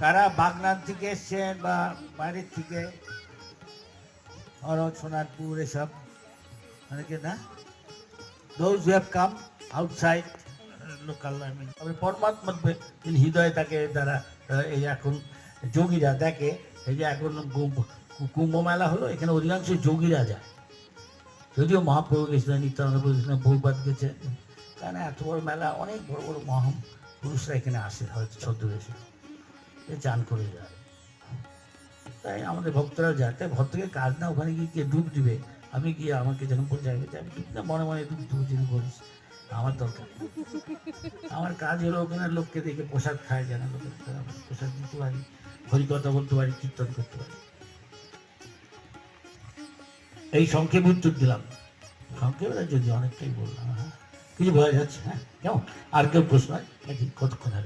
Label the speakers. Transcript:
Speaker 1: কারা বাগনান থেকে এসছেন বা বাইরের থেকে? সোনারপুর, এসব? অনেকে না? Those have come outside local পরমাত্মা হৃদয়ে তাকে তারা এই এখন যোগীরা দেখে, এই যে এখন কুম্ভ মেলা হলো, এখানে অধিকাংশ যোগীরা যায়। যদিও মহাপ্রভু গেছিলেন নিত্যানন্দ গেছিলেন বহুপাত গেছে কারণ এত বড় মেলা, অনেক বড় বড় মহা পুরুষরা এখানে আসে, হয়তো ছদ্মবেশে। চান করে যায়। তাই আমাদের ভক্তরা যায়। তাই ভক্তকে কাজ না, ওখানে গিয়ে কে ডুব দিবে। আমি গিয়ে আমাকে যখন বলছে আমি আমি ডুব না, মনে মনে ডুব দেবো যিনি বলিস আমার দরকার আমার কাজ হলো ওখানে লোককে দেখে প্রসাদ খায়, যেন লোকের প্রসাদ দিতে পারি, হরিকথা বলতে পারি, কীর্তন করতে পারি। এই সংক্ষেপ উত্তর দিলাম। সংক্ষেপ যদি অনেকটাই বললাম হ্যাঁ। কিছু বোঝা যাচ্ছে হ্যাঁ? কেমন? আর কেউ প্রশ্ন হয় কতক্ষণ আর